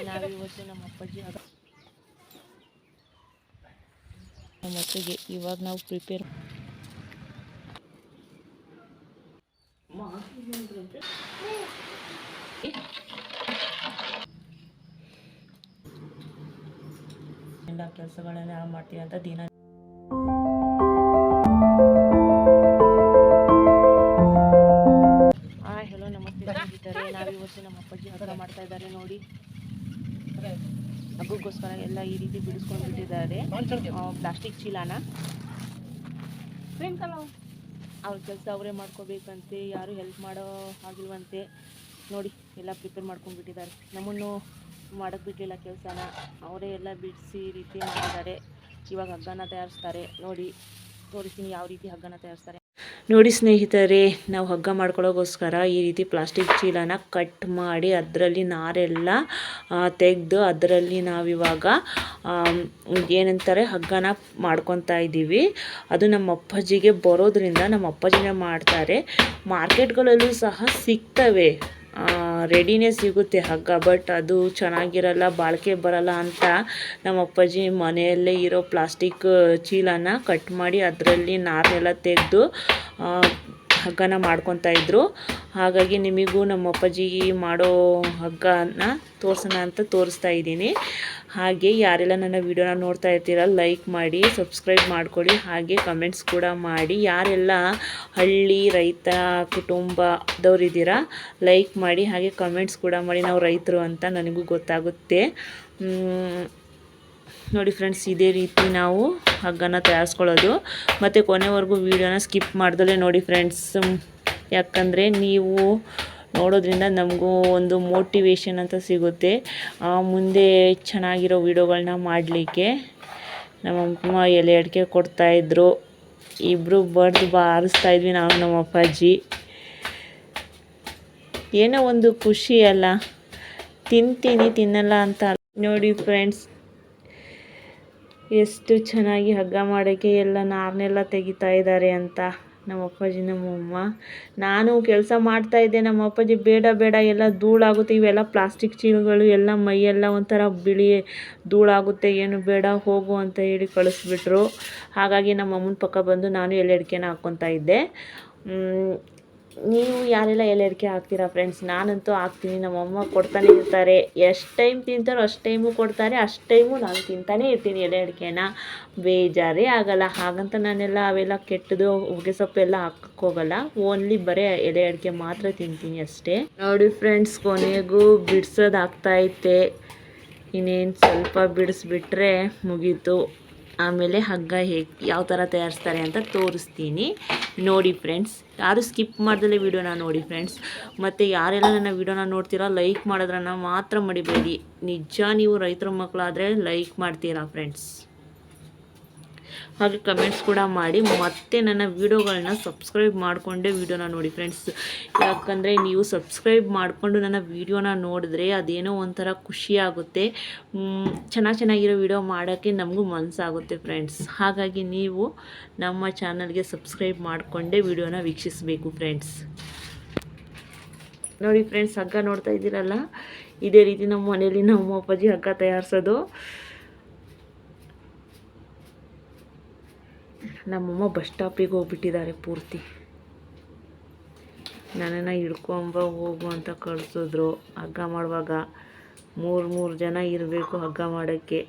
ನಮ್ಮ ಅಪ್ಪಾಜಿ ಇವಾಗ ನಾವು ಪ್ರಿಪೇರ್ ಎಲ್ಲ ಕೆಲಸಗಳನ್ನ ಮಾಡ್ತೀವಿ ಅಂತ ದಿನ ಪ್ಲಾಸ್ಟಿಕ್ ಚೀಲಾನ? ಅವ್ರ ಕೆಲಸ ಅವರೇ ಮಾಡ್ಕೋಬೇಕಂತೆ, ಯಾರು ಹೆಲ್ಪ್ ಮಾಡೋ ಆಗಿಲ್ವಂತೆ ನೋಡಿ, ಎಲ್ಲ ಪ್ರಿಪೇರ್ ಮಾಡ್ಕೊಂಡ್ಬಿಟ್ಟಿದ್ದಾರೆ ನಮ್ಮನ್ನು ಮಾಡೋಕ್ಕೆ ಬಿಡಲಿಲ್ಲ ಕೆಲಸನ. ಅವರೇ ಎಲ್ಲ ಬಿಡಿಸಿ ರೀತಿ ಮಾಡಿದ್ದಾರೆ. ಇವಾಗ ಹಗ್ಗನ ತಯಾರಿಸ್ತಾರೆ. ನೋಡಿ, ತೋರಿಸ್ತೀನಿ ಯಾವ ರೀತಿ ಹಗ್ಗನ ತಯಾರಿಸ್ತಾರೆ. ನೋಡಿ ಸ್ನೇಹಿತರೆ, ನಾವು ಹಗ್ಗ ಮಾಡ್ಕೊಳ್ಳೋಕ್ಕೋಸ್ಕರ ಈ ರೀತಿ ಪ್ಲಾಸ್ಟಿಕ್ ಚೀಲನ ಕಟ್ ಮಾಡಿ ಅದರಲ್ಲಿ ನಾರೆಲ್ಲ ತೆಗೆದು ಅದರಲ್ಲಿ ನಾವಿವಾಗ ಏನಂತಾರೆ, ಹಗ್ಗನ ಮಾಡ್ಕೊತಾ ಇದ್ದೀವಿ. ಅದು ನಮ್ಮ ಅಪ್ಪಾಜಿಗೆ ಬರೋದ್ರಿಂದ ನಮ್ಮ ಅಪ್ಪಾಜಿನೇ ಮಾಡ್ತಾರೆ. ಮಾರ್ಕೆಟ್ಗಳಲ್ಲೂ ಸಹ ಸಿಗ್ತವೆ. ರೆಡಿನೇ ಸಿಗುತ್ತೆ ಹಗ್ಗ ಬಟ್ ಅದು ಚೆನ್ನಾಗಿರಲ್ಲ, ಬಾಳಿಕೆ ಬರಲ್ಲ ಅಂತ ನಮ್ಮ ಅಪ್ಪಾಜಿ ಮನೆಯಲ್ಲೇ ಇರೋ ಪ್ಲಾಸ್ಟಿಕ್ ಚೀಲನ ಕಟ್ ಮಾಡಿ ಅದರಲ್ಲಿ ನಾರನ್ನೆಲ್ಲ ತೆಗೆದು ಹಗ್ಗನ ಮಾಡ್ಕೊತಾ ಇದ್ದರು ಹಾಗಾಗಿ ನಿಮಗೂ ನಮ್ಮ ಅಪ್ಪಾಜಿ ಮಾಡೋ ಹಗ್ಗನ ತೋರಿಸೋಣ ಅಂತ ತೋರಿಸ್ತಾ ಇದ್ದೀನಿ. ಹಾಗೆ ಯಾರೆಲ್ಲ ನನ್ನ ವಿಡಿಯೋನ ನೋಡ್ತಾ ಇರ್ತೀರ ಲೈಕ್ ಮಾಡಿ ಸಬ್ಸ್ಕ್ರೈಬ್ ಮಾಡ್ಕೊಳ್ಳಿ. ಹಾಗೆ ಕಮೆಂಟ್ಸ್ ಕೂಡ ಮಾಡಿ. ಯಾರೆಲ್ಲ ಹಳ್ಳಿ ರೈತ ಕುಟುಂಬದವರಿದ್ದೀರಾ ಲೈಕ್ ಮಾಡಿ. ಹಾಗೆ ಕಮೆಂಟ್ಸ್ ಕೂಡ ಮಾಡಿ. ನಾವು ರೈತರು ಅಂತ ನನಗೂ ಗೊತ್ತಾಗುತ್ತೆ. ನೋಡಿ ಫ್ರೆಂಡ್ಸ್ ಇದೇ ರೀತಿ ನಾವು ಹಗ್ಗನ ತಯಾರಿಸ್ಕೊಳ್ಳೋದು. ಮತ್ತು ಕೊನೆವರೆಗೂ ವೀಡಿಯೋನ ಸ್ಕಿಪ್ ಮಾಡ್ದಲೇ ನೋಡಿ ಫ್ರೆಂಡ್ಸ್ ಯಾಕಂದರೆ ನೀವು ನೋಡೋದ್ರಿಂದ ನಮಗೂ ಒಂದು ಮೋಟಿವೇಶನ್ ಅಂತ ಸಿಗುತ್ತೆ. ಮುಂದೆ ಚೆನ್ನಾಗಿರೋ ವೀಡಿಯೋಗಳನ್ನ ಮಾಡಲಿಕ್ಕೆ. ನಮ್ಮಮ್ಮ ಎಲೆ ಅಡಿಕೆ ಕೊಡ್ತಾಯಿದ್ರು ಇಬ್ಬರು ಬಡ್ದು ಬಾರಿಸ್ತಾ ಇದ್ವಿ ನಾವು ನಮ್ಮ ಅಪ್ಪಾಜಿ. ಏನೋ ಒಂದು ಖುಷಿ ಅಲ್ಲ. ತಿಂತೀನಿ, ತಿನ್ನಲ್ಲ ಅಂತ ನೋಡಿ ಫ್ರೆಂಡ್ಸ್ ಎಷ್ಟು ಚೆನ್ನಾಗಿ ಹಗ್ಗ ಮಾಡೋಕ್ಕೆ ಎಲ್ಲ ನಾರನ್ನೆಲ್ಲ ತೆಗಿತಾ ಇದ್ದಾರೆ ಅಂತ ನಮ್ಮ ಅಪ್ಪಾಜಿ ನಮ್ಮಮ್ಮ ನಾನು ಕೆಲಸ ಮಾಡ್ತಾ ಇದ್ದೆ, ನಮ್ಮ ಅಪ್ಪಾಜಿ ಬೇಡ ಬೇಡ, ಎಲ್ಲ ಧೂಳಾಗುತ್ತೆ. ಇವೆಲ್ಲ ಪ್ಲಾಸ್ಟಿಕ್ ಚೀಲಗಳು, ಎಲ್ಲ ಮೈಯೆಲ್ಲ ಒಂಥರ ಬಿಳಿ ಧೂಳಾಗುತ್ತೆ. ಏನು ಬೇಡ, ಹೋಗು ಅಂತ ಹೇಳಿ ಕಳಿಸ್ಬಿಟ್ರು. ಹಾಗಾಗಿ ನಮ್ಮ ಅಮ್ಮನ ಪಕ್ಕ ಬಂದು ನಾನು ಎಲೆ ಅಡಿಕೆನ ಹಾಕ್ಕೊತಾ ಇದ್ದೆ. ನೀವು ಯಾರೆಲ್ಲ ಎಲೆ ಅಡಿಕೆ ಹಾಕ್ತೀರಾ ಫ್ರೆಂಡ್ಸ್ ನಾನಂತೂ ಹಾಕ್ತೀನಿ. ನಮ್ಮಮ್ಮ ಕೊಡ್ತಾನೆ ಇರ್ತಾರೆ. ಎಷ್ಟು ಟೈಮ್ ತಿಂತಾರೋ ಅಷ್ಟು ಟೈಮು ಕೊಡ್ತಾರೆ. ಅಷ್ಟು ಟೈಮು ನಾನು ತಿಂತಾನೇ ಇರ್ತೀನಿ ಎಲೆ ಅಡಿಕೆನ ಬೇಜಾರೇ ಆಗೋಲ್ಲ. ಹಾಗಂತ ನಾನೆಲ್ಲ ಅವೆಲ್ಲ ಕೆಟ್ಟದು ಹೊಗೆ ಸೊಪ್ಪೆಲ್ಲ ಹಾಕಕ್ಕೆ ಹೋಗಲ್ಲ. ಓನ್ಲಿ ಬರೀ ಎಲೆ ಅಡಿಕೆ ಮಾತ್ರ ತಿಂತೀನಿ ಅಷ್ಟೇ. ನೋಡಿ ಫ್ರೆಂಡ್ಸ್ ಕೊನೆಗೂ ಬಿಡ್ಸೋದಾಗ್ತಾಯಿತ್ತೆ ಇನ್ನೇನು ಸ್ವಲ್ಪ ಬಿಡಿಸ್ಬಿಟ್ರೆ ಮುಗೀತು. ಆಮೇಲೆ ಹಗ್ಗ ಹೇಗೆ ಯಾವ ಥರ ತಯಾರಿಸ್ತಾರೆ ಅಂತ ತೋರಿಸ್ತೀನಿ. ನೋಡಿ ಫ್ರೆಂಡ್ಸ್ ಯಾರು ಸ್ಕಿಪ್ ಮಾಡ್ದಲೇ ವಿಡಿಯೋನ ನೋಡಿ ಫ್ರೆಂಡ್ಸ್ ಮತ್ತು ಯಾರೆಲ್ಲ ನನ್ನ ವೀಡಿಯೋನ ನೋಡ್ತೀರಾ ಲೈಕ್ ಮಾಡೋದ್ರನ್ನ ಮಾತ್ರ ಮಡಿಬೇಡಿ ನಿಜ ನೀವು ರೈತರ ಮಕ್ಕಳಾದರೆ ಲೈಕ್ ಮಾಡ್ತೀರಾ ಫ್ರೆಂಡ್ಸ್ ಹಾಗೆ ಕಮೆಂಟ್ಸ್ ಕೂಡ ಮಾಡಿ. ಮತ್ತೆ ನನ್ನ ವೀಡಿಯೋಗಳನ್ನ ಸಬ್ಸ್ಕ್ರೈಬ್ ಮಾಡಿಕೊಂಡೇ ವೀಡಿಯೋನ ನೋಡಿ ಫ್ರೆಂಡ್ಸ್ ಯಾಕಂದರೆ ನೀವು ಸಬ್ಸ್ಕ್ರೈಬ್ ಮಾಡಿಕೊಂಡು ನನ್ನ ವೀಡಿಯೋನ ನೋಡಿದ್ರೆ ಅದೇನೋ ಒಂಥರ ಖುಷಿ ಆಗುತ್ತೆ. ಚೆನ್ನಾಗಿ ಚೆನ್ನಾಗಿರೋ ವೀಡಿಯೋ ಮಾಡೋಕ್ಕೆ ನಮಗೂ ಮನಸ್ಸಾಗುತ್ತೆ ಫ್ರೆಂಡ್ಸ್ ಹಾಗಾಗಿ ನೀವು ನಮ್ಮ ಚಾನಲ್ಗೆ ಸಬ್ಸ್ಕ್ರೈಬ್ ಮಾಡಿಕೊಂಡೇ ವೀಡಿಯೋನ ವೀಕ್ಷಿಸಬೇಕು ಫ್ರೆಂಡ್ಸ್ ನೋಡಿ ಫ್ರೆಂಡ್ಸ್ ಹಗ್ಗ ನೋಡ್ತಾ ಇದ್ದೀರಲ್ಲ? ಇದೇ ರೀತಿ ನಮ್ಮ ಮನೇಲಿ ನಮ್ಮ ಅಪ್ಪಾಜಿ ಹಗ್ಗ ತಯಾರಿಸೋದು. ನಮ್ಮಮ್ಮ ಬಸ್ ಸ್ಟಾಪಿಗೆ ಹೋಗ್ಬಿಟ್ಟಿದ್ದಾರೆ ಪೂರ್ತಿ. ನನ್ನನ್ನು ಹಿಡ್ಕೊಂಬ, ಹೋಗು ಅಂತ ಕಳಿಸಿದ್ರು. ಹಗ್ಗ ಮಾಡುವಾಗ ಮೂರು ಮೂರು ಜನ ಇರಬೇಕು ಹಗ್ಗ ಮಾಡೋಕ್ಕೆ.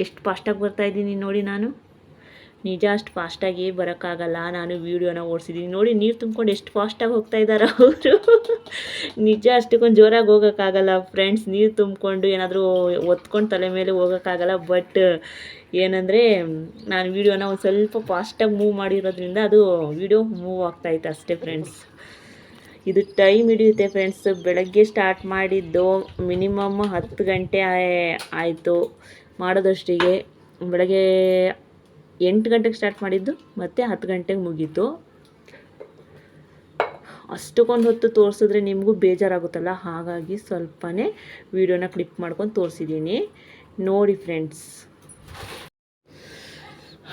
ಎಷ್ಟು ಫಾಸ್ಟಾಗಿ ಬರ್ತಾಯಿದ್ದೀನಿ ನೋಡಿ ನಾನು. ನಿಜ ಅಷ್ಟು ಫಾಸ್ಟಾಗಿ ಬರೋಕ್ಕಾಗಲ್ಲ. ನಾನು ವೀಡಿಯೋನ ಓಡಿಸಿದ್ದೀನಿ ನೋಡಿ, ನೀರು ತುಂಬ್ಕೊಂಡು ಎಷ್ಟು ಫಾಸ್ಟಾಗಿ ಹೋಗ್ತಾ ಇದ್ದಾರೆ ಅವರು. ನಿಜ ಅಷ್ಟಕ್ಕೊಂದು ಜೋರಾಗಿ ಹೋಗೋಕ್ಕಾಗಲ್ಲ ಫ್ರೆಂಡ್ಸ್. ನೀರು ತುಂಬಿಕೊಂಡು ಏನಾದರೂ ಒತ್ಕೊಂಡು ತಲೆ ಮೇಲೆ ಹೋಗೋಕ್ಕಾಗಲ್ಲ. ಬಟ್ ಏನಂದರೆ, ನಾನು ವೀಡಿಯೋನ ಒಂದು ಸ್ವಲ್ಪ ಫಾಸ್ಟಾಗಿ ಮೂವ್ ಮಾಡಿರೋದ್ರಿಂದ ಅದು ವೀಡಿಯೋ ಮೂವ್ ಆಗ್ತಾಯಿತ್ತು ಅಷ್ಟೇ ಫ್ರೆಂಡ್ಸ್. ಇದು ಟೈಮ್ ಹಿಡಿಯುತ್ತೆ ಫ್ರೆಂಡ್ಸ್. ಬೆಳಗ್ಗೆ ಸ್ಟಾರ್ಟ್ ಮಾಡಿದ್ದು ಮಿನಿಮಮ್ ಹತ್ತು ಗಂಟೆ ಆಯಿತು. ಮಾಡೋದಷ್ಟಿಗೆ. ಬೆಳಗ್ಗೆ ಎಂಟು ಗಂಟೆಗೆ ಸ್ಟಾರ್ಟ್ ಮಾಡಿದ್ದು, ಮತ್ತೆ ಹತ್ತು ಗಂಟೆಗೆ ಮುಗೀತು. ಅಷ್ಟಕ್ಕೊಂದು ಹೊತ್ತು ತೋರಿಸಿದ್ರೆ ನಿಮಗೂ ಬೇಜಾರಾಗುತ್ತಲ್ಲ? ಹಾಗಾಗಿ ಸ್ವಲ್ಪನೇ ವೀಡಿಯೋನ ಕ್ಲಿಪ್ ಮಾಡ್ಕೊಂಡು ತೋರಿಸಿದ್ದೀನಿ ನೋಡಿ ಫ್ರೆಂಡ್ಸ್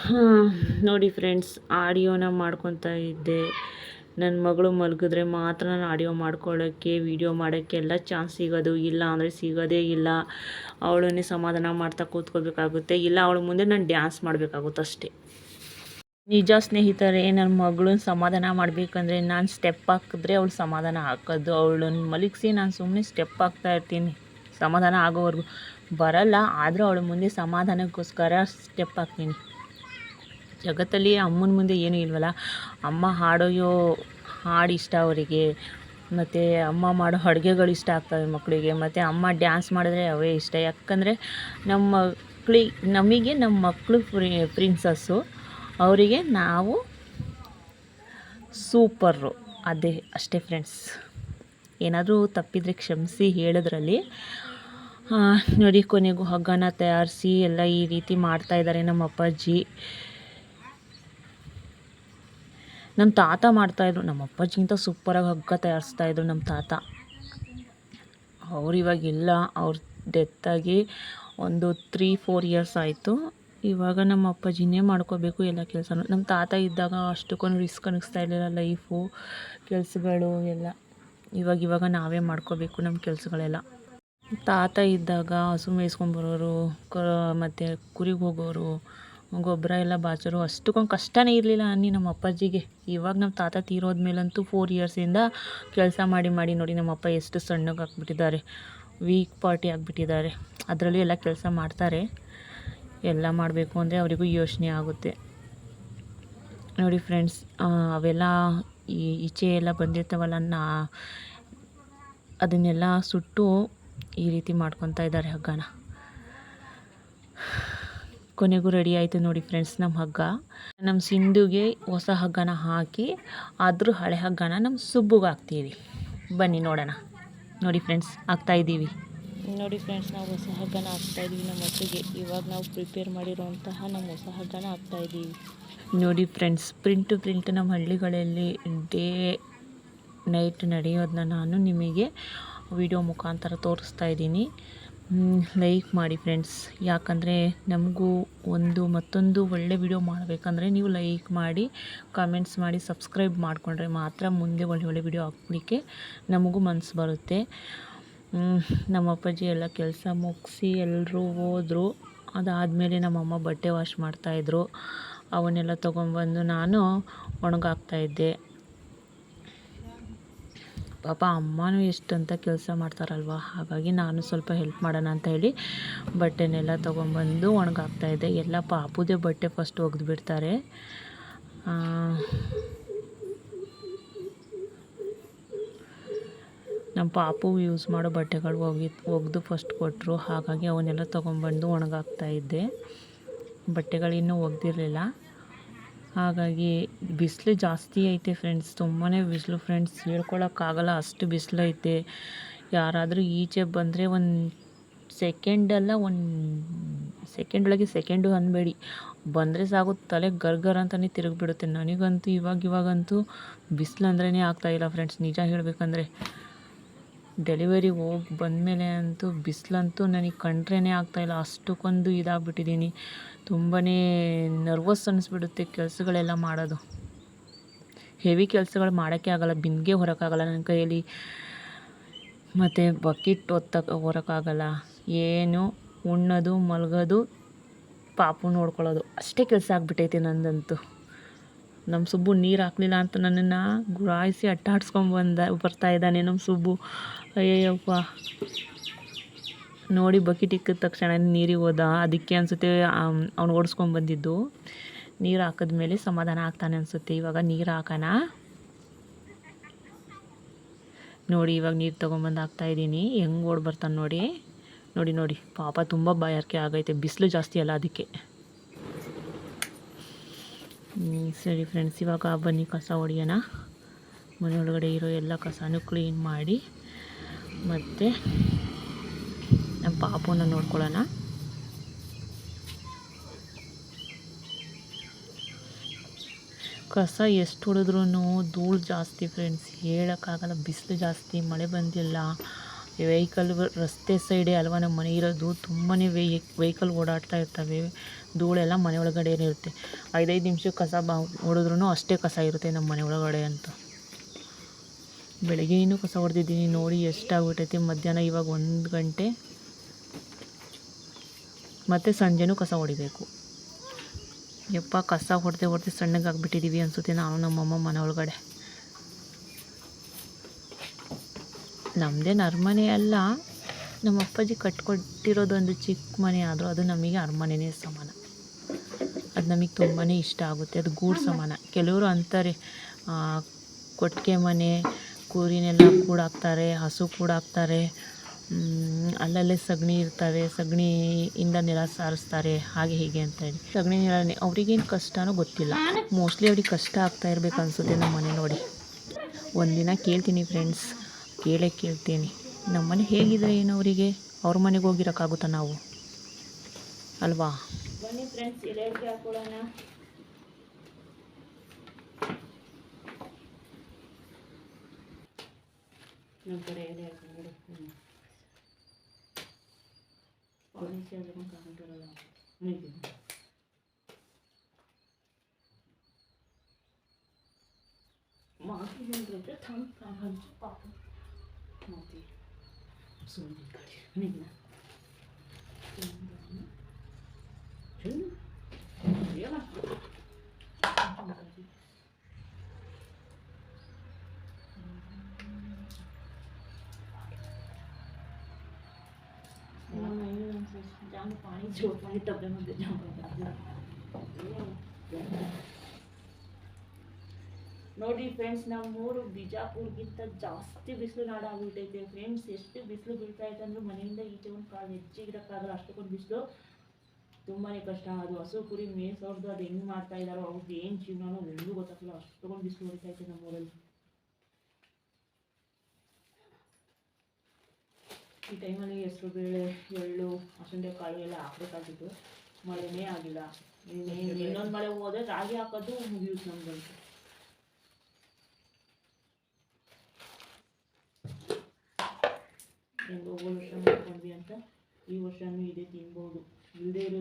ಹಾಂ, ನೋಡಿ ಫ್ರೆಂಡ್ಸ್ ಆಡಿಯೋನ ಮಾಡ್ಕೊತಾ ಇದ್ದೆ. ನನ್ನ ಮಗಳು ಮಲಗಿದ್ರೆ ಮಾತ್ರ ನಾನು ಆಡಿಯೋ ಮಾಡ್ಕೊಳ್ಳೋಕ್ಕೆ ವೀಡಿಯೋ ಮಾಡೋಕ್ಕೆ ಎಲ್ಲ ಚಾನ್ಸ್ ಸಿಗೋದು. ಇಲ್ಲ ಅಂದರೆ ಸಿಗೋದೇ ಇಲ್ಲ. ಅವಳನ್ನೇ ಸಮಾಧಾನ ಮಾಡ್ತಾ ಕೂತ್ಕೋಬೇಕಾಗುತ್ತೆ ಇಲ್ಲ, ಅವಳ ಮುಂದೆ ನಾನು ಡ್ಯಾನ್ಸ್ ಮಾಡಬೇಕಾಗುತ್ತೆ ಅಷ್ಟೇ. ನಿಜ ಸ್ನೇಹಿತರೆ, ನನ್ನ ಮಗಳನ್ನ ಸಮಾಧಾನ ಮಾಡಬೇಕಂದ್ರೆ ನಾನು ಸ್ಟೆಪ್ ಹಾಕಿದ್ರೆ ಅವಳು ಸಮಾಧಾನ ಹಾಕೋದು. ಅವಳನ್ನ ಮಲಗಿಸಿ ನಾನು ಸುಮ್ಮನೆ ಸ್ಟೆಪ್ ಹಾಕ್ತಾ ಇರ್ತೀನಿ. ಸಮಾಧಾನ ಆಗೋವರೆಗೂ ಬರಲ್ಲ, ಆದರೂ ಅವಳ ಮುಂದೆ ಸಮಾಧಾನಕ್ಕೋಸ್ಕರ ಸ್ಟೆಪ್ ಹಾಕ್ತೀನಿ. ಜಗತ್ತಲ್ಲಿ ಅಮ್ಮನ ಮುಂದೆ ಏನೂ ಇಲ್ವಲ್ಲ? ಅಮ್ಮ ಹಾಡೋಯೋ ಹಾಡು ಇಷ್ಟ ಅವರಿಗೆ. ಮತ್ತು ಅಮ್ಮ ಮಾಡೋ ಅಡುಗೆಗಳು ಇಷ್ಟ ಆಗ್ತವೆ ಮಕ್ಕಳಿಗೆ. ಮತ್ತು ಅಮ್ಮ ಡ್ಯಾನ್ಸ್ ಮಾಡಿದ್ರೆ ಅವೇ ಇಷ್ಟ. ಯಾಕಂದರೆ ನಮ್ಮ ಮಕ್ಳಿಗೆ ನಮಗೆ ನಮ್ಮ ಮಕ್ಕಳು ಪ್ರಿ ಪ್ರಿನ್ಸಸ್ಸು. ಅವರಿಗೆ ನಾವು ಸೂಪರು. ಅದೇ ಅಷ್ಟೇ ಫ್ರೆಂಡ್ಸ್. ಏನಾದರೂ ತಪ್ಪಿದರೆ ಕ್ಷಮಿಸಿ ಹೇಳೋದ್ರಲ್ಲಿ. ನೋಡಿ ಕೊನೆಗೂ ಹಗ್ಗನ ತಯಾರಿಸಿ ಎಲ್ಲ ಈ ರೀತಿ ಮಾಡ್ತಾಯಿದ್ದಾರೆ ನಮ್ಮ ಅಪ್ಪಾಜಿ. ನಮ್ಮ ತಾತ ಮಾಡ್ತಾಯಿದ್ರು ನಮ್ಮ ಅಪ್ಪಾಜಿಗಿಂತ ಸೂಪರಾಗಿ ಹಗ್ಗ ತಯಾರಿಸ್ತಾಯಿದ್ರು ನಮ್ಮ ತಾತ. ಅವ್ರು ಇವಾಗಿಲ್ಲ ಅವ್ರ ಡೆತ್ತಾಗಿ ಒಂದು ತ್ರೀ ಫೋರ್ ಇಯರ್ಸ್ ಆಯಿತು. ಇವಾಗ ನಮ್ಮ ಅಪ್ಪಾಜಿನೇ ಮಾಡ್ಕೋಬೇಕು ಎಲ್ಲ ಕೆಲಸನೂ. ನಮ್ಮ ತಾತ ಇದ್ದಾಗ ಅಷ್ಟಕ್ಕೊಂದು ರಿಸ್ಕ್ ಅನ್ನಿಸ್ತಾ ಇರಲಿಲ್ಲ. ಲೈಫು ಕೆಲಸಗಳು ಎಲ್ಲ. ಇವಾಗ ಇವಾಗ ನಾವೇ ಮಾಡ್ಕೋಬೇಕು ನಮ್ಮ ಕೆಲಸಗಳೆಲ್ಲ. ತಾತ ಇದ್ದಾಗ ಹಸು ಮೇಯಿಸ್ಕೊಂಬರೋರು ಕ, ಮತ್ತು ಕುರಿಗೆ ಹೋಗೋರು ಗೊಬ್ಬರ ಎಲ್ಲ ಬಾಚರು. ಅಷ್ಟಕ್ಕೊಂದು ಕಷ್ಟನೇ ಇರಲಿಲ್ಲ ಅನ್ನಿ ನಮ್ಮ ಅಪ್ಪಾಜಿಗೆ. ಇವಾಗ ನಮ್ಮ ತಾತ ತೀರೋದ್ಮೇಲಂತೂ ಫೋರ್ ಇಯರ್ಸಿಂದ ಕೆಲಸ ಮಾಡಿ ಮಾಡಿ ನೋಡಿ ನಮ್ಮ ಅಪ್ಪ ಎಷ್ಟು ಸಣ್ಣಗೆ ಹಾಕ್ಬಿಟ್ಟಿದ್ದಾರೆ ವೀಕ್ ಪಾರ್ಟಿ ಆಗಿಬಿಟ್ಟಿದ್ದಾರೆ. ಅದರಲ್ಲೂ ಎಲ್ಲ ಕೆಲಸ ಮಾಡ್ತಾರೆ. ಎಲ್ಲ ಮಾಡಬೇಕು ಅಂದರೆ ಅವರಿಗೂ ಯೋಚನೆ ಆಗುತ್ತೆ. ನೋಡಿ ಫ್ರೆಂಡ್ಸ್ ಅವೆಲ್ಲ ಈ ಈಚೆ ಎಲ್ಲ ಬಂದಿರ್ತಾವಲ್ಲ, ನಾ ಅದನ್ನೆಲ್ಲ ಸುಟ್ಟು ಈ ರೀತಿ ಮಾಡ್ಕೊತಾ ಇದ್ದಾರೆ ಹಗ್ಗನ. ಕೊನೆಗೂ ರೆಡಿ ಆಯಿತು ನೋಡಿ ಫ್ರೆಂಡ್ಸ್ ನಮ್ಮ ಹಗ್ಗ. ನಮ್ಮ ಸಿಂಧುಗೆ ಹೊಸ ಹಗ್ಗನ ಹಾಕಿ ಅದ್ರ ಹಳೆ ಹಗ್ಗನ ನಮ್ಮ ಸುಬ್ಬುಗೆ ಹಾಕ್ತೀವಿ. ಬನ್ನಿ ನೋಡೋಣ. ನೋಡಿ ಫ್ರೆಂಡ್ಸ್ ಹಾಕ್ತಾಯಿದ್ದೀವಿ ನೋಡಿ ಫ್ರೆಂಡ್ಸ್ ನಾವು ಹೊಸ ಹಗ್ಗನ ಹಾಕ್ತಾಯಿದ್ದೀವಿ ನಮ್ಮ ಹೊತ್ತಿಗೆ ಇವಾಗ ನಾವು ಪ್ರಿಪೇರ್ ಮಾಡಿರುವಂತಹ ನಮ್ಮ ಹೊಸ ಹಗ್ಗನ ಹಾಕ್ತಾಯಿದ್ದೀವಿ ನೋಡಿ ಫ್ರೆಂಡ್ಸ್ ಪ್ರಿಂಟ್ ಟು ಪ್ರಿಂಟ್ ನಮ್ಮ ಹಳ್ಳಿಗಳಲ್ಲಿ ಡೇ ನೈಟ್ ನಡೆಯೋದನ್ನ ನಾನು ನಿಮಗೆ ವಿಡಿಯೋ ಮುಖಾಂತರ ತೋರಿಸ್ತಾ ಇದ್ದೀನಿ. ಲೈಕ್ ಮಾಡಿ ಫ್ರೆಂಡ್ಸ್ ಯಾಕಂದರೆ ನಮಗೂ ಒಂದು ಮತ್ತೊಂದು ಒಳ್ಳೆ ವಿಡಿಯೋ ಮಾಡಬೇಕಂದ್ರೆ ನೀವು ಲೈಕ್ ಮಾಡಿ ಕಮೆಂಟ್ಸ್ ಮಾಡಿ ಸಬ್ಸ್ಕ್ರೈಬ್ ಮಾಡಿಕೊಂಡ್ರೆ ಮಾತ್ರ ಮುಂದೆ ಒಳ್ಳೆ ಒಳ್ಳೆ ವಿಡಿಯೋ ಹಾಕ್ಲಿಕ್ಕೆ ನಮಗೂ ಮನಸ್ಸು ಬರುತ್ತೆ. ನಮ್ಮ ಅಪ್ಪಾಜಿ ಎಲ್ಲ ಕೆಲಸ ಮುಗಿಸಿ ಎಲ್ಲರೂ ಹೋದರು. ಅದಾದಮೇಲೆ ನಮ್ಮಮ್ಮ ಬಟ್ಟೆ ವಾಶ್ ಮಾಡ್ತಾಯಿದ್ರು ಅವನ್ನೆಲ್ಲ ತೊಗೊಂಬಂದು ನಾನು ಒಣಗಾಕ್ತಾಯಿದ್ದೆ ಪಾಪ ಅಮ್ಮನೂ ಅಂತ ಕೆಲಸ ಮಾಡ್ತಾರಲ್ವ? ಹಾಗಾಗಿ ನಾನು ಸ್ವಲ್ಪ ಹೆಲ್ಪ್ ಮಾಡೋಣ ಅಂತ ಹೇಳಿ ಬಟ್ಟೆನೆಲ್ಲ ತೊಗೊಂಬಂದು ಇದೆ. ಎಲ್ಲ ಪಾಪುದೇ ಬಟ್ಟೆ ಫಸ್ಟ್ ಒಗ್ದು ಬಿಡ್ತಾರೆ. ನಮ್ಮ ಪಾಪು ಯೂಸ್ ಮಾಡೋ ಬಟ್ಟೆಗಳು ಒಗಿ, ಒಗೆದು ಫಸ್ಟ್ ಕೊಟ್ಟರು ಹಾಗಾಗಿ ಅವನ್ನೆಲ್ಲ ತೊಗೊಂಬಂದು ಇದ್ದೆ ಬಟ್ಟೆಗಳು ಇನ್ನೂ ಒಗೆದಿರಲಿಲ್ಲ. ಹಾಗಾಗಿ ಬಿಸಿಲು ಜಾಸ್ತಿ ಐತೆ ಫ್ರೆಂಡ್ಸ್ ತುಂಬಾ ಬಿಸಿಲು ಫ್ರೆಂಡ್ಸ್ ಹೇಳ್ಕೊಳಕ್ಕಾಗಲ್ಲ, ಅಷ್ಟು ಬಿಸಿಲು ಐತೆ. ಯಾರಾದರೂ ಈಚೆ ಬಂದರೆ ಒಂದು ಸೆಕೆಂಡಲ್ಲ ಒಂದು ಸೆಕೆಂಡ್ ಒಳಗೆ ಸೆಕೆಂಡು ಅನ್ಬೇಡಿ. ಬಂದರೆ ಸಾಕು, ತಲೆ ಗರ್ಗರ್ ಅಂತಲೇ ತಿರುಗಿಬಿಡುತ್ತೆ. ನನಗಂತೂ ಇವಾಗ ಇವಾಗಂತೂ ಬಿಸಿಲು ಅಂದ್ರೇ ಆಗ್ತಾಯಿಲ್ಲ ಫ್ರೆಂಡ್ಸ್ ನಿಜ ಹೇಳಬೇಕಂದ್ರೆ ಡೆಲಿವರಿ ಹೋಗಿ ಬಂದಮೇಲೆ ಅಂತೂ ಬಿಸಿಲಂತೂ ನನಗೆ ಕಂಡ್ರೇ ಆಗ್ತಾಯಿಲ್ಲ ಅಷ್ಟಕ್ಕೊಂದು ಇದಾಗ್ಬಿಟ್ಟಿದ್ದೀನಿ ತುಂಬಾ ನರ್ವಸ್ ಅನ್ನಿಸ್ಬಿಡುತ್ತೆ ಕೆಲಸಗಳೆಲ್ಲ ಮಾಡೋದು. ಹೆವಿ ಕೆಲಸಗಳು ಮಾಡೋಕ್ಕೆ ಆಗೋಲ್ಲ, ಬಿಂದಿಗೆ ಹೊರೋಕ್ಕಾಗಲ್ಲ ನನ್ನ ಕೈಯಲ್ಲಿ. ಮತ್ತು ಬಕೆಟ್ ಒತ್ತಕ್ಕೆ ಹೊರೋಕ್ಕಾಗಲ್ಲ ಏನು ಉಣ್ಣೋದು, ಮಲಗೋದು, ಪಾಪು ನೋಡ್ಕೊಳ್ಳೋದು. ಅಷ್ಟೇ ಕೆಲಸ ಆಗಿಬಿಟ್ಟೈತೆ ನಂದಂತೂ. ನಮ್ಮ ಸುಬ್ಬು ನೀರು ಹಾಕಲಿಲ್ಲ ಅಂತ ನನ್ನನ್ನು ಗುರಾಯಿಸಿ ಅಟ್ಟಾಡ್ಸ್ಕೊಂಬಂದ ಬರ್ತಾ ಇದ್ದಾನೆ ನಮ್ಮ ಸುಬ್ಬು. ಅಯ್ಯಯ್ಯಪ್ಪ. ನೋಡಿ ಬಕೆಟ್ ಇಕ್ಕಿದ ತಕ್ಷಣ ನೀರಿಗೆ ಹೋದ. ಅದಕ್ಕೆ ಅನಿಸುತ್ತೆ ಅವ್ನು ಓಡಿಸ್ಕೊಂಬಂದಿದ್ದು ನೀರು ಹಾಕಿದ್ಮೇಲೆ ಸಮಾಧಾನ ಆಗ್ತಾನೆ ಅನಿಸುತ್ತೆ. ಇವಾಗ ನೀರು ಹಾಕೋಣ ನೋಡಿ, ಇವಾಗ ನೀರು ತೊಗೊಂಬಂದು ಹಾಕ್ತಾಯಿದ್ದೀನಿ ಹೆಂಗೆ ಓಡಿ ಬರ್ತಾನೆ ನೋಡಿ. ನೋಡಿ ನೋಡಿ. ಪಾಪ ತುಂಬ ಬಾಯಾರಿಕೆ ಆಗೈತೆ. ಬಿಸಿಲು ಜಾಸ್ತಿ ಅಲ್ಲ ಅದಕ್ಕೆ. ಸರಿ ಫ್ರೆಂಡ್ಸ್ ಇವಾಗ ಬನ್ನಿ, ಕಸ ಹೊಡಿಯೋಣ. ಮನೆಯೊಳಗಡೆ ಇರೋ ಎಲ್ಲ ಕಸನೂ ಕ್ಲೀನ್ ಮಾಡಿ. ಮತ್ತು ಪಾಪುನ ನೋಡ್ಕೊಳ್ಳೋಣ. ಕಸ ಎಷ್ಟು ಹೊಡೆದ್ರೂ ಧೂಳು ಜಾಸ್ತಿ ಫ್ರೆಂಡ್ಸ್ ಹೇಳೋಕ್ಕಾಗಲ್ಲ, ಬಿಸಿಲು ಜಾಸ್ತಿ, ಮಳೆ ಬಂದಿಲ್ಲ. ವೆಹಿಕಲ್ ರಸ್ತೆ ಸೈಡೇ ಅಲ್ವಾ ನಮ್ಮ ಮನೆ ಇರೋದು? ತುಂಬಾ ವೆಹಿ ವೆಹಿಕಲ್ ಓಡಾಡ್ತಾ ಇರ್ತವೆ. ಧೂಳೆಲ್ಲ ಮನೆ ಒಳಗಡೆ ಇರುತ್ತೆ. ಐದೈದು ನಿಮಿಷ ಕಸ ಬಾ ಹೊಡೆದ್ರೂ ಅಷ್ಟೇ ಕಸ ಇರುತ್ತೆ ನಮ್ಮ ಮನೆ ಒಳಗಡೆ ಅಂತ. ಬೆಳಗ್ಗೆನೂ ಕಸ ಹೊಡೆದಿದ್ದೀನಿ ನೋಡಿ ಎಷ್ಟಾಗ್ಬಿಟ್ಟೈತಿ ಮಧ್ಯಾಹ್ನ ಇವಾಗ ಒಂದು ಗಂಟೆ. ಮತ್ತು ಸಂಜೆನೂ ಕಸ ಹೊಡಿಬೇಕು. ಯಪ್ಪ, ಕಸ ಹೊಡೆದೆ ಹೊಡೆದು ಸಣ್ಣಗಾಗ್ಬಿಟ್ಟಿದ್ದೀವಿ ಅನಿಸುತ್ತೆ ನಾನು ನಮ್ಮಮ್ಮ ಮನೆ ಒಳಗಡೆ. ನಮ್ಮದೇನು ಅರಮನೆ ಅಲ್ಲ, ನಮ್ಮ ಅಪ್ಪಾಜಿ ಕಟ್ಕೊಟ್ಟಿರೋದೊಂದು ಚಿಕ್ಕ ಮನೆ, ಆದರೂ ಅದು ನಮಗೆ ಅರಮನೆನೇ ಸಮಾನ. ಅದು ನಮಗೆ ತುಂಬಾ ಇಷ್ಟ ಆಗುತ್ತೆ, ಅದು ಗೂಡು ಸಮಾನ. ಕೆಲವರು ಅಂತಾರೆ ಕೊಟ್ಟಿಗೆ ಮನೆ, ಕೂರಿನೆಲ್ಲ ಕೂಡಾಕ್ತಾರೆ, ಹಸು ಕೂಡಾಕ್ತಾರೆ. ಅಲ್ಲಲ್ಲೇ ಸಗಣಿ ಇರ್ತವೆ, ಸಗಣಿಯಿಂದ ನೆಲ ಸಾರಿಸ್ತಾರೆ, ಹಾಗೆ ಹೀಗೆ ಅಂತ ಹೇಳಿ. ಸಗಣಿ ನೆಲ ಅವ್ರಿಗೇನು ಕಷ್ಟನೋ ಗೊತ್ತಿಲ್ಲ. ಮೋಸ್ಟ್ಲಿ ಅವ್ರಿಗೆ ಕಷ್ಟ ಆಗ್ತಾ ಇರ್ಬೇಕು ಅನ್ಸುತ್ತೆ ನಮ್ಮ ಮನೆ ನೋಡಿ. ಒಂದಿನ ಕೇಳ್ತೀನಿ ಫ್ರೆಂಡ್ಸ್ ಕೇಳೇ ಕೇಳ್ತೀನಿ. ನಮ್ಮ ಮನೆ ಹೇಗಿದೆ ಏನು ಅವರಿಗೆ? ಅವ್ರ ಮನೆಗೆ ಹೋಗಿರೋಕ್ಕಾಗುತ್ತ ನಾವು? ಅಲ್ವಾ? ಬನ್ನಿ ಫ್ರೆಂಡ್ಸ್ ಎಲೆ ನಮ್ಮ ಕಡೆ ಪಾಲಿಸಿ ಅದನ್ನು ಕಾಣ್ತಾರಲ್ಲ ಹೀಗೆ ಮಾತಿ ಬಂದ್ರೆ ತಂಪ ಹಂಚು ಪಾಪ ಮಾತಿ ಸುಮ್ಮನೆ ಕಡೆ ನಿನ್ನ जाम Saya tak boleh ambil gambar ನೋಡಿ ಫ್ರೆಂಡ್ಸ್ ನಾವು ಮೂರು ಬಿಜಾಪುರ್ಗಿಂತ ಜಾಸ್ತಿ ಬಿಸಿಲು ನಾಡಾಗ್ಬಿಟ್ಟೈತೆ. ಫ್ರೆಂಡ್ಸ್ ಎಷ್ಟು ಬಿಸಿಲು ಬೀಳ್ತಾ ಐತೆ ಅಂದ್ರೆ ಮನೆಯಿಂದ ಈಚೆ ಒಂದು ಕಾಲು ಹೆಚ್ಚಿಗಿಡಕ್ಕಾಗಲ್ಲ ಅಷ್ಟಕ್ಕೊಂದು ಬಿಸಿಲು. ತುಂಬಾ ಕಷ್ಟ. ಅದು ಹಸು, ಕುರಿ, ಮೇಯಿಸೋರ್ದು, ಅದು ಹೆಂಗೆ ಮಾಡ್ತಾ ಇದ್ದಾರೋ ಅವ್ರದ್ದು ಏನು ಜೀವನನೋ ನನಗೂ ಗೊತ್ತಾಗಲ್ಲ ಅಷ್ಟೊಂದು ಬಿಸಿಲು ಹೊಡಿತೈತೆ ನಮ್ಮೂರಲ್ಲಿ. ಈ ಟೈಮಲ್ಲಿ ಹೆಸರು ಬೇಳೆ, ಎಳ್ಳು, ಹಸುಂಡೆ ಎಲ್ಲ ಹಾಕ್ಬೇಕಾಗಿತ್ತು. ಮಳೆನೇ ಆಗಿಲ್ಲ. ಇನ್ನೊಂದು ಮಳೆ ಹೋದ್ರೆ ರಾಗಿ ಹಾಕೋದು ಮುಗಿಯುತ್ತೆ ನಮ್ಗಂತೂ ಹೆಂಗೋ ಹೋದ ವರ್ಷ ಅಂತ ಈ ವರ್ಷನೂ ಇದೆ ತಿನ್ಬೋದು. ಇಲ್ಲದೆ ಇರೋ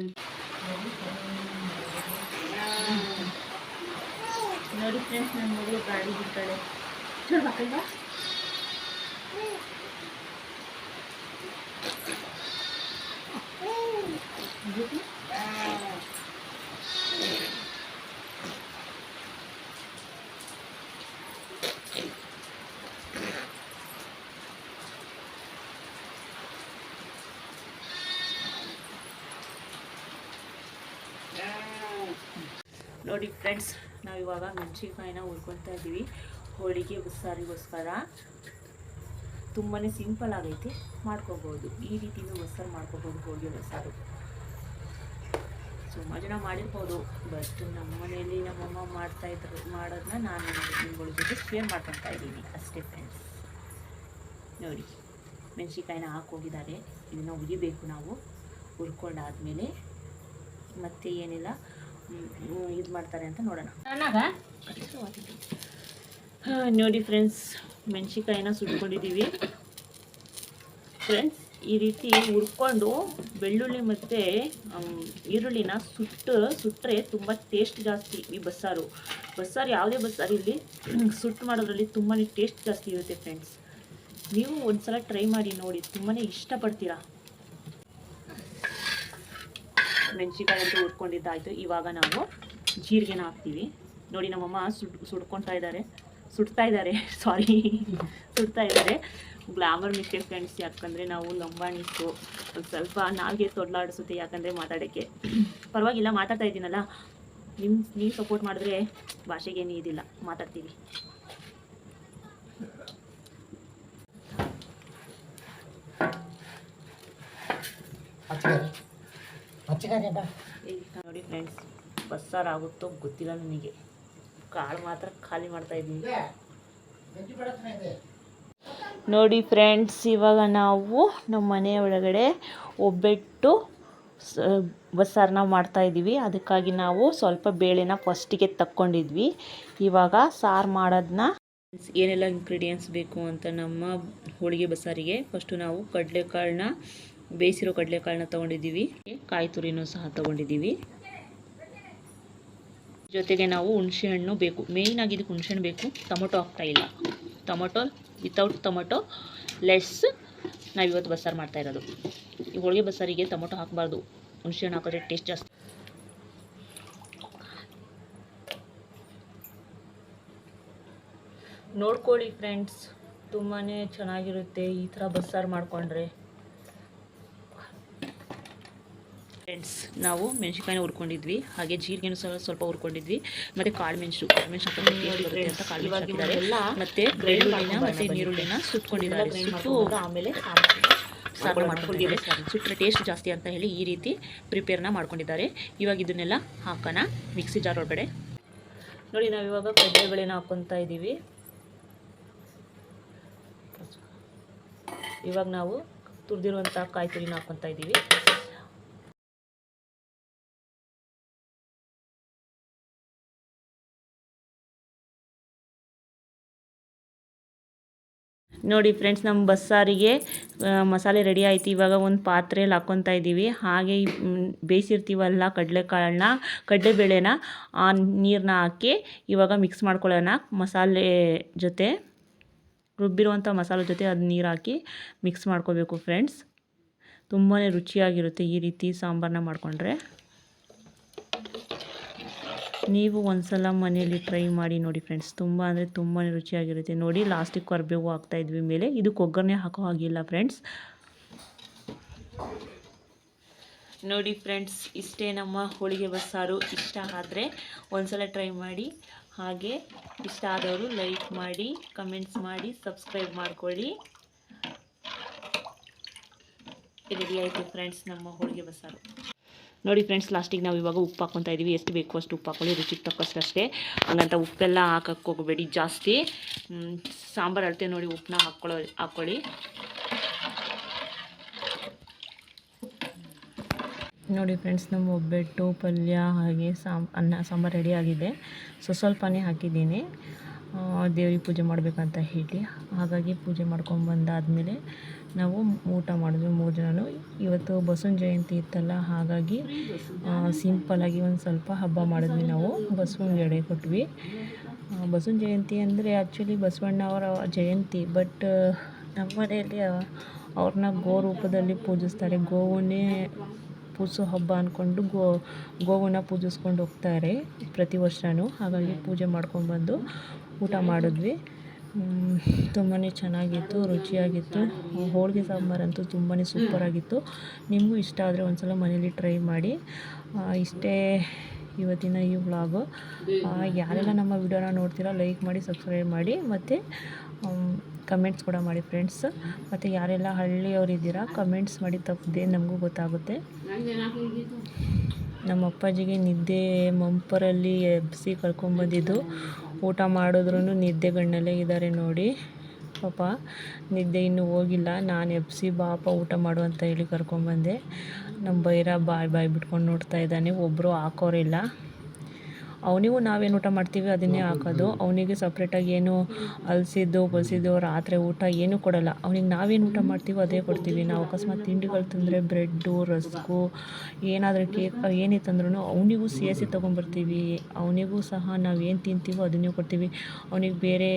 ನೋಡಿ ಫ್ರೆಂಡ್ಸ್ ನನ್ನ ಮಗಳು ಗಾಡಿ ಬಿಡ್ತಾಳೆ. ಚಲೋ ಹಾಕಲ್ವಾ ನೋಡಿ ಫ್ರೆಂಡ್ಸ್ ನಾವು ಇವಾಗ ಮೆಣಸಿನ್ಕಾಯಿನ ಹುರ್ಕೊತಾ ಇದ್ದೀವಿ. ಹೋಳಿಗೆ ಬಸ್ಸಾರಿಗೋಸ್ಕರ ತುಂಬಾ ಸಿಂಪಲ್ ಆಗೈತೆ. ಮಾಡ್ಕೋಬೋದು. ಈ ರೀತಿಯೂ ಬಸ್ಸಾರು ಮಾಡ್ಕೋಬೋದು ಹೋಳಿಗೆ ಬಸ್ಸಾರು ಸುಮಾರು ಜನ ಮಾಡಿರ್ಬೋದು. ಬಟ್ ನಮ್ಮ ಮನೆಯಲ್ಲಿ ನಮ್ಮಮ್ಮ ಮಾಡ್ತಾ ಇದ್ರು ಮಾಡೋದನ್ನ ನಾನು ನಿಮ್ಗಳ ಜೊತೆ ಶೇರ್ ಮಾಡ್ಕೊತಾ ಇದ್ದೀನಿ. ಅಷ್ಟೇ ಫ್ರೆಂಡ್ಸ್ ನೋಡಿ ಮೆಣಸಿನ್ಕಾಯಿನ ಹಾಕೋಗಿದ್ದಾರೆ ಇದನ್ನು ಉಗಿಬೇಕು ನಾವು. ಹುರ್ಕೊಂಡಾದ್ಮೇಲೆ ಮತ್ತೆ ಏನಿಲ್ಲ. ಇದು ಮಾಡ್ತಾರೆ ಅಂತ ನೋಡೋಣ. ಹಾಂ, ನೋಡಿ ಫ್ರೆಂಡ್ಸ್ ಮೆಣಸಿನ್ಕಾಯಿನ ಸುಟ್ಕೊಂಡಿದ್ದೀವಿ ಫ್ರೆಂಡ್ಸ್ ಈ ರೀತಿ ಹುರ್ಕೊಂಡು ಬೆಳ್ಳುಳ್ಳಿ ಮತ್ತು ಈರುಳ್ಳಿನ ಸುಟ್ಟು ಸುಟ್ಟರೆ ತುಂಬ ಟೇಸ್ಟ್ ಜಾಸ್ತಿ ಈ ಬಸ್ಸಾರು. ಬಸ್ಸಾರು ಯಾವುದೇ ಬಸ್ಸಾರು ಇಲ್ಲಿ ಸುಟ್ಟು ಮಾಡೋದ್ರಲ್ಲಿ ತುಂಬಾ ಟೇಸ್ಟ್ ಜಾಸ್ತಿ ಇರುತ್ತೆ ಫ್ರೆಂಡ್ಸ್ ನೀವು ಒಂದು ಸಲ ಟ್ರೈ ಮಾಡಿ ನೋಡಿ ತುಂಬಾ ಇಷ್ಟಪಡ್ತೀರಾ? ಮೆಣಸಿನ್ಕಾಯಿ ಅಂತೂ ಹುರ್ಕೊಂಡಿದ್ದಾಯ್ತು ಇವಾಗ ನಾವು ಜೀರಿಗೆನ ಹಾಕ್ತೀವಿ. ನೋಡಿ, ನಮ್ಮಮ್ಮ ಸುಡ್, ಸುಡ್ಕೊತಾ ಇದ್ದಾರೆ. ಸುಡ್ತಾ ಇದ್ದಾರೆ. ಸಾರಿ ಸುಡ್ತಾ ಇದ್ದಾರೆ. ಗ್ಲಾಮರ್ ಮಿಸ್ಟೇಕ್ ಫ್ರೆಂಡ್ಸ್ ಯಾಕಂದರೆ ನಾವು ಲಂಬಾಣಿಸು ಸ್ವಲ್ಪ ನಾಲ್ಗೆ ತೊಡಲಾಡಿಸುತ್ತೆ ಯಾಕಂದರೆ ಮಾತಾಡೋಕ್ಕೆ. ಪರವಾಗಿಲ್ಲ, ಮಾತಾಡ್ತಾ ಇದ್ದೀನಲ್ಲ. ನಿಮ್ಮ ನೀವು ಸಪೋರ್ಟ್ ಮಾಡಿದ್ರೆ ಭಾಷೆಗೇನು ಇದಿಲ್ಲ. ಮಾತಾಡ್ತೀವಿ. ಈಗ ನೋಡಿ ಫ್ರೆಂಡ್ಸ್ ಬಸ್ಸಾರು ಆಗುತ್ತೋ ಗೊತ್ತಿಲ್ಲ ನನಗೆ. ಕಾಳು ಮಾತ್ರ ಖಾಲಿ ಮಾಡ್ತಾ ಇದ್ದೀನಿ. ನೋಡಿ ಫ್ರೆಂಡ್ಸ್ ಇವಾಗ ನಾವು ನಮ್ಮ ಮನೆಯ ಒಳಗಡೆ ಒಬ್ಬೆಟ್ಟು ಬಸ್ಸಾರನ್ನ ಮಾಡ್ತಾ ಇದ್ದೀವಿ. ಅದಕ್ಕಾಗಿ ನಾವು ಸ್ವಲ್ಪ ಬೇಳೆನ ಫಸ್ಟಿಗೆ ತಕ್ಕೊಂಡಿದ್ವಿ. ಇವಾಗ ಸಾರು ಮಾಡೋದನ್ನ ಏನೆಲ್ಲ ಇಂಗ್ರೀಡಿಯೆಂಟ್ಸ್ ಬೇಕು ಅಂತ ನಮ್ಮ ಹೋಳಿಗೆ ಬಸ್ಸಾರಿಗೆ? ಫಸ್ಟು ನಾವು ಕಡಲೆಕಾಳನ್ನ ಬೇಯಿಸಿರೋ ಕಡಲೆಕಾಳನ್ನ ತೊಗೊಂಡಿದ್ದೀವಿ. ಕಾಯಿ ತುರಿನೂ ಸಹ ತೊಗೊಂಡಿದ್ದೀವಿ. ಜೊತೆಗೆ ನಾವು ಹುಣಸೆ ಹಣ್ಣು ಬೇಕು. ಮೇಯ್ನ್ ಆಗಿ ಇದಕ್ಕೆ ಹುಣಸೆ ಹಣ್ಣು ಬೇಕು. ಟೊಮೊಟೊ ಹಾಕ್ತಾ ಇಲ್ಲ. ಟೊಮೊಟೊ ವಿತೌಟ್ ಟೊಮೊಟೊ ಲೆಸ್ ನಾವಿವತ್ತು ಬಸ್ಸಾರು ಮಾಡ್ತಾ ಇರೋದು. ಈ ಹೋಳಿಗೆ ಬಸ್ಸಾರಿಗೆ ಟೊಮೊಟೊ ಹಾಕಬಾರ್ದು. ಹುಣಸೆಹಣ್ಣು ಹಾಕಿದ್ರೆ ಟೇಸ್ಟ್ ಜಾಸ್ತಿ. ನೋಡ್ಕೊಳ್ಳಿ ಫ್ರೆಂಡ್ಸ್ ತುಂಬಾ ಚೆನ್ನಾಗಿರುತ್ತೆ ಈ ಥರ ಬಸ್ಸಾರು ಮಾಡಿಕೊಂಡ್ರೆ. ಫ್ರೆಂಡ್ಸ್ ನಾವು ಮೆಣಸಿನ್ಕಾಯಿನ ಹುರ್ಕೊಂಡಿದ್ವಿ ಹಾಗೆ ಜೀರಿಗೆನೂ ಸಹ ಸ್ವಲ್ಪ ಹುರ್ಕೊಂಡಿದ್ವಿ ಮತ್ತೆ ಕಾಳು ಮೆಣಸು ಕಾಳು ಮೆಣಸು ಬರುತ್ತೆ ಅಂತ ಕಾಳು ಮೆಣಸು ಹಾಕಿದ್ದಾರೆ. ಮತ್ತೆ ಬೆಳ್ಳುಳ್ಳಿನ ಮತ್ತು ನೀರುಳ್ಳಿನ ಸುಟ್ಕೊಂಡಿದ್ದಾರೆ. ಸುಟ್ಟು ಆಮೇಲೆ ಸಾಂಬಾರು ಮಾಡ್ಕೊಂಡಿದ್ದಾರೆ ಸುಟ್ಟರೆ ಟೇಸ್ಟ್ ಜಾಸ್ತಿ ಅಂತ ಹೇಳಿ ಈ ರೀತಿ ಪ್ರಿಪೇರ್ನ ಮಾಡ್ಕೊಂಡಿದ್ದಾರೆ. ಇವಾಗ ಇದನ್ನೆಲ್ಲ ಹಾಕೋಣ ಮಿಕ್ಸಿ ಜಾರ್ ಒಳಗಡೆ. ನೋಡಿ ನಾವು ಇವಾಗ ಕಡಲೆಬೇಳೆನ ಹಾಕ್ಕೊತಾ ಇದ್ದೀವಿ ಇವಾಗ ನಾವು ತುರಿದಿರುವಂಥ ಕಾಯಿ ತುರಿನ ಹಾಕ್ಕೊತಾ ಇದ್ದೀವಿ ನೋಡಿ ಫ್ರೆಂಡ್ಸ್ ನಮ್ಮ ಬಸ್ಸಾರಿಗೆ ಮಸಾಲೆ ರೆಡಿ ಆಯ್ತು. ಇವಾಗ ಒಂದು ಪಾತ್ರೆಯಲ್ಲಿ ಹಾಕ್ಕೊತಾ ಇದ್ದೀವಿ. ಹಾಗೆ ಬೇಯಿಸಿರ್ತೀವಲ್ಲ ಕಡಲೆಕಾಳನ್ನ, ಕಡಲೆಬೇಳೆನ, ಆ ನೀರನ್ನ ಹಾಕಿ ಇವಾಗ ಮಿಕ್ಸ್ ಮಾಡ್ಕೊಳ್ಳೋಣ ಮಸಾಲೆ ಜೊತೆ. ರುಬ್ಬಿರುವಂಥ ಮಸಾಲೆ ಜೊತೆ ಅದು ನೀರು ಹಾಕಿ ಮಿಕ್ಸ್ ಮಾಡ್ಕೋಬೇಕು ಫ್ರೆಂಡ್ಸ್ ತುಂಬಾ ರುಚಿಯಾಗಿರುತ್ತೆ ಈ ರೀತಿ ಸಾಂಬಾರನ್ನ ಮಾಡಿಕೊಂಡ್ರೆ. ನೀವು ಒಂದ್ಸಲ ಮನೆಯಲ್ಲಿ ಟ್ರೈ ಮಾಡಿ ನೋಡಿ ಫ್ರೆಂಡ್ಸ್ ತುಂಬ ಅಂದರೆ ತುಂಬಾ ರುಚಿಯಾಗಿರುತ್ತೆ. ನೋಡಿ ಲಾಸ್ಟಿಗೆ ಕರಿಬೇವು ಹಾಕ್ತಾ ಇದ್ವಿ ಮೇಲೆ. ಇದಕ್ಕೆ ಒಗ್ಗರಣೆ ಹಾಕೋ ಹಾಗಿಲ್ಲ ಫ್ರೆಂಡ್ಸ್ ನೋಡಿ ಫ್ರೆಂಡ್ಸ್ ಇಷ್ಟೇ ನಮ್ಮ ಹೋಳಿಗೆ ಬಸ್ಸಾರು. ಇಷ್ಟ ಆದರೆ ಒಂದ್ಸಲ ಟ್ರೈ ಮಾಡಿ. ಹಾಗೆ ಇಷ್ಟ ಆದವರು ಲೈಕ್ ಮಾಡಿ ಕಮೆಂಟ್ಸ್ ಮಾಡಿ ಸಬ್ಸ್ಕ್ರೈಬ್ ಮಾಡ್ಕೊಳ್ಳಿ. ರೆಡಿ ಆಯಿತು ಫ್ರೆಂಡ್ಸ್ ನಮ್ಮ ಹೋಳಿಗೆ ಬಸ್ಸಾರು. ನೋಡಿ ಫ್ರೆಂಡ್ಸ್ ಲಾಸ್ಟಿಗೆ ನಾವು ಇವಾಗ ಉಪ್ಪು ಹಾಕ್ಕೊತಾ ಇದ್ದೀವಿ ಎಷ್ಟು ಬೇಕು ಅಷ್ಟು ಉಪ್ಪು ಹಾಕೊಳ್ಳಿ ರುಚಿಗೆ ತಕ್ಕಷ್ಟು ಅಷ್ಟೇ ಹಂಗಂತ ಉಪ್ಪೆಲ್ಲ ಹಾಕಕ್ಕೆ ಹೋಗಬೇಡಿ ಜಾಸ್ತಿ. ಸಾಂಬಾರು ಅಳತೆ ನೋಡಿ ಉಪ್ಪನ್ನ ಹಾಕ್ಕೊಳ್ಳೋ, ಹಾಕ್ಕೊಳ್ಳಿ. ನೋಡಿ ಫ್ರೆಂಡ್ಸ್ ನಮ್ಮ ಒಬ್ಬಟ್ಟು, ಪಲ್ಯ ಹಾಗೆ ಸಾಂಬ ಅನ್ನ, ಸಾಂಬಾರು ರೆಡಿ ಆಗಿದೆ. ಸೊ ಸ್ವಲ್ಪನೇ ಹಾಕಿದ್ದೀನಿ. ದೇವ್ರಿಗೆ ಪೂಜೆ ಮಾಡಬೇಕಂತ ಹೇಳಿ. ಹಾಗಾಗಿ ಪೂಜೆ ಮಾಡ್ಕೊಂಬಂದಾದಮೇಲೆ ನಾವು ಊಟ ಮಾಡಿದ್ವಿ ಮೂರು ಜನನು. ಇವತ್ತು ಬಸವನ ಜಯಂತಿ ಇತ್ತಲ್ಲ, ಹಾಗಾಗಿ ಸಿಂಪಲ್ಲಾಗಿ ಒಂದು ಸ್ವಲ್ಪ ಹಬ್ಬ ಮಾಡಿದ್ವಿ ನಾವು. ಬಸವನಿಗೆ ಎಡೆ ಕೊಟ್ವಿ. ಬಸವನ ಜಯಂತಿ ಅಂದರೆ ಆ್ಯಕ್ಚುಲಿ ಬಸವಣ್ಣ ಅವರ ಜಯಂತಿ ಬಟ್ ನಮ್ಮ ಮನೆಯಲ್ಲಿ ಅವ್ರನ್ನ ಗೋ ರೂಪದಲ್ಲಿ ಪೂಜಿಸ್ತಾರೆ. ಗೋವನ್ನೇ ಪೂಜಿಸೋ ಹಬ್ಬ ಅಂದ್ಕೊಂಡು ಗೋ, ಗೋವನ್ನ ಪೂಜಿಸ್ಕೊಂಡು ಹೋಗ್ತಾರೆ ಪ್ರತಿ ವರ್ಷವೂ ಹಾಗಾಗಿ ಪೂಜೆ ಮಾಡ್ಕೊಂಡು ಬಂದು ಊಟ ಮಾಡಿದ್ವಿ. ತುಂಬಾ ಚೆನ್ನಾಗಿತ್ತು, ರುಚಿಯಾಗಿತ್ತು. ಹೋಳಿಗೆ ಸಾಂಬಾರಂತೂ ತುಂಬಾ ಸೂಪರಾಗಿತ್ತು ನಿಮಗೂ ಇಷ್ಟ ಆದರೆ ಒಂದ್ಸಲ ಮನೇಲಿ ಟ್ರೈ ಮಾಡಿ. ಇಷ್ಟೇ ಇವತ್ತಿನ ಈ ವ್ಲಾಗು ಯಾರೆಲ್ಲ ನಮ್ಮ ವಿಡಿಯೋನ ನೋಡ್ತೀರಾ ಲೈಕ್ ಮಾಡಿ ಸಬ್ಸ್ಕ್ರೈಬ್ ಮಾಡಿ, ಮತ್ತು ಕಮೆಂಟ್ಸ್ ಕೂಡ ಮಾಡಿ ಫ್ರೆಂಡ್ಸ್ ಮತ್ತು ಯಾರೆಲ್ಲ ಹಳ್ಳಿಯವರಿದ್ದೀರಾ ಕಮೆಂಟ್ಸ್ ಮಾಡಿ ತಪ್ಪದೆ ನಮಗೂ ಗೊತ್ತಾಗುತ್ತೆ. ನಮ್ಮ ಅಪ್ಪಾಜಿಗೆ ನಿದ್ದೆ, ಮಂಪರಲ್ಲಿ ಎಬ್ಸಿ ಕರ್ಕೊಂಬಂದಿದ್ದು ಊಟ ಮಾಡಿದ್ರೂ ನಿದ್ದೆಗಣ್ಣಲ್ಲೇ ಇದ್ದಾರೆ ನೋಡಿ. ಪಾಪ ನಿದ್ದೆ ಇನ್ನೂ ಹೋಗಿಲ್ಲ. ನಾನು ಎಬ್ಸಿ ಬಾಪ ಊಟ ಮಾಡು ಅಂತ ಹೇಳಿ ಕರ್ಕೊಂಬಂದೆ. ನಮ್ಮ ಬೈರ ಬಾಯ್ ಬಾಯ್ ಬಿಟ್ಕೊಂಡು ನೋಡ್ತಾ ಇದ್ದಾನೆ. ಒಬ್ಬರು ಹಾಕೋರಿಲ್ಲ. ಅವನಿಗೂ ನಾವೇನು ಊಟ ಮಾಡ್ತೀವಿ, ಅದನ್ನೇ ಹಾಕೋದು. ಅವನಿಗೆ ಸಪ್ರೇಟಾಗಿ ಏನು ಅಲಸಿದ್ದು ಬಸಿದ್ದು ರಾತ್ರಿ ಊಟ ಏನೂ ಕೊಡಲ್ಲ. ಅವನಿಗೆ ನಾವೇನು ಊಟ ಮಾಡ್ತೀವೋ ಅದೇ ಕೊಡ್ತೀವಿ. ನಾವು ಅಕಸ್ಮಾತ್ ತಿಂಡಿಗಳು ತಂದರೆ ಬ್ರೆಡ್ಡು ರಸ್ಕು ಏನಾದರೂ ಕೇಕ್ ಏನಿತ್ತಂದ್ರೂ ಅವನಿಗೂ ಸೇರಿಸಿ ತೊಗೊಂಬರ್ತೀವಿ. ಅವನಿಗೂ ಸಹ ನಾವು ಏನು ತಿಂತೀವೋ ಅದನ್ನೇ ಕೊಡ್ತೀವಿ. ಅವನಿಗೆ ಬೇರೆ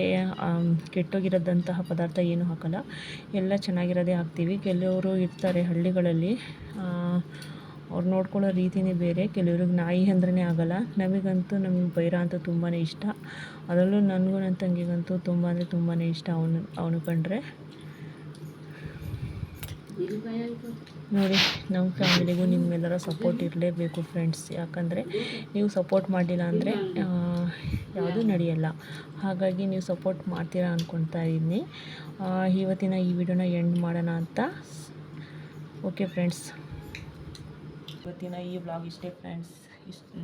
ಕೆಟ್ಟೋಗಿರೋದಂತಹ ಪದಾರ್ಥ ಏನೂ ಹಾಕಲ್ಲ. ಎಲ್ಲ ಚೆನ್ನಾಗಿರೋದೇ ಹಾಕ್ತೀವಿ. ಕೆಲವರು ಇರ್ತಾರೆ ಹಳ್ಳಿಗಳಲ್ಲಿ. ಅವ್ರು ನೋಡ್ಕೊಳ್ಳೋ ರೀತಿನೇ ಬೇರೆ. ಕೆಲವ್ರಿಗೆ ನಾಯಿ ಅಂದ್ರೇ ಆಗಲ್ಲ. ನಮಗಂತೂ ನಮಗೆ ಬೈರ ಅಂತೂ ತುಂಬಾ ಇಷ್ಟ. ಅದರಲ್ಲೂ ನನಗೂ ನನ್ನ ತಂಗಿಗಂತೂ ತುಂಬ ಅಂದರೆ ತುಂಬಾ ಇಷ್ಟ ಅವನು ಅವನು ಕಂಡ್ರೆ. ನೋಡಿ ನಮ್ಮ ಫ್ಯಾಮಿಲಿಗೂ ನಿಮ್ಮೆಲ್ಲರ ಸಪೋರ್ಟ್ ಇರಲೇಬೇಕು ಫ್ರೆಂಡ್ಸ್. ಯಾಕಂದರೆ ನೀವು ಸಪೋರ್ಟ್ ಮಾಡಿಲ್ಲ ಅಂದರೆ ಯಾವುದೂ ನಡೆಯಲ್ಲ. ಹಾಗಾಗಿ ನೀವು ಸಪೋರ್ಟ್ ಮಾಡ್ತೀರಾ ಅಂದ್ಕೊಳ್ತಾ ಇದ್ದೀನಿ. ಇವತ್ತಿನ ಈ ವಿಡಿಯೋನ ಎಂಡ್ ಮಾಡೋಣ ಅಂತ. Okay friends. ಇವತ್ತಿನ ಈ ವ್ಲಾಗ್ ಇಷ್ಟೇ ಫ್ರೆಂಡ್ಸ್ ಇಷ್ಟು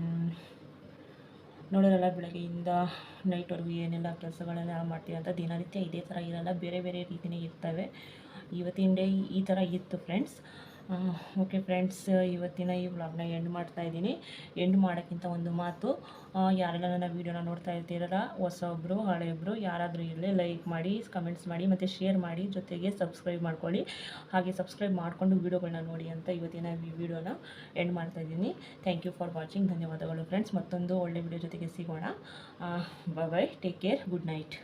ನೋಡೋರಲ್ಲ, ಬೆಳಗ್ಗೆಯಿಂದ ನೈಟ್ವರೆಗೂ ಏನೆಲ್ಲ ಕೆಲಸಗಳನ್ನೆಲ್ಲ ಮಾಡ್ತೀವಿ ಅಂತ ದಿನನಿತ್ಯ ಇದೇ ಥರ ಇರಲ್ಲ, ಬೇರೆ ಬೇರೆ ರೀತಿಯೇ ಇರ್ತವೆ. ಇವತ್ತಿನ ಡೇ ಈ ಥರ ಇತ್ತು ಫ್ರೆಂಡ್ಸ್ ಓಕೆ ಫ್ರೆಂಡ್ಸ್ ಇವತ್ತಿನ ಈ ವ್ಲಾಗ್ನ ಎಂಡ್ ಮಾಡ್ತಾ ಇದ್ದೀನಿ. ಎಂಡ್ ಮಾಡೋಕ್ಕಿಂತ ಒಂದು ಮಾತು ಯಾರೆಲ್ಲ ನನ್ನ ವೀಡಿಯೋನ ನೋಡ್ತಾ ಇರ್ತೀರಲ್ಲ ಹೊಸೊಬ್ಬರು ಹಳೆಯೊಬ್ಬರು ಯಾರಾದರೂ ಇರಲಿ ಲೈಕ್ ಮಾಡಿ ಕಮೆಂಟ್ಸ್ ಮಾಡಿ, ಮತ್ತು ಶೇರ್ ಮಾಡಿ, ಜೊತೆಗೆ ಸಬ್ಸ್ಕ್ರೈಬ್ ಮಾಡ್ಕೊಳ್ಳಿ. ಹಾಗೆ ಸಬ್ಸ್ಕ್ರೈಬ್ ಮಾಡಿಕೊಂಡು ವೀಡಿಯೋಗಳನ್ನ ನೋಡಿ ಅಂತ ಇವತ್ತಿನ ಈ ವಿಡಿಯೋನ ಎಂಡ್ ಮಾಡ್ತಾ ಇದ್ದೀನಿ. ಥ್ಯಾಂಕ್ ಯು ಫಾರ್ ವಾಚಿಂಗ್ ಧನ್ಯವಾದಗಳು ಫ್ರೆಂಡ್ಸ್ ಮತ್ತೊಂದು ಒಳ್ಳೆ ವಿಡಿಯೋ ಜೊತೆಗೆ ಸಿಗೋಣ. Bye bye take care good night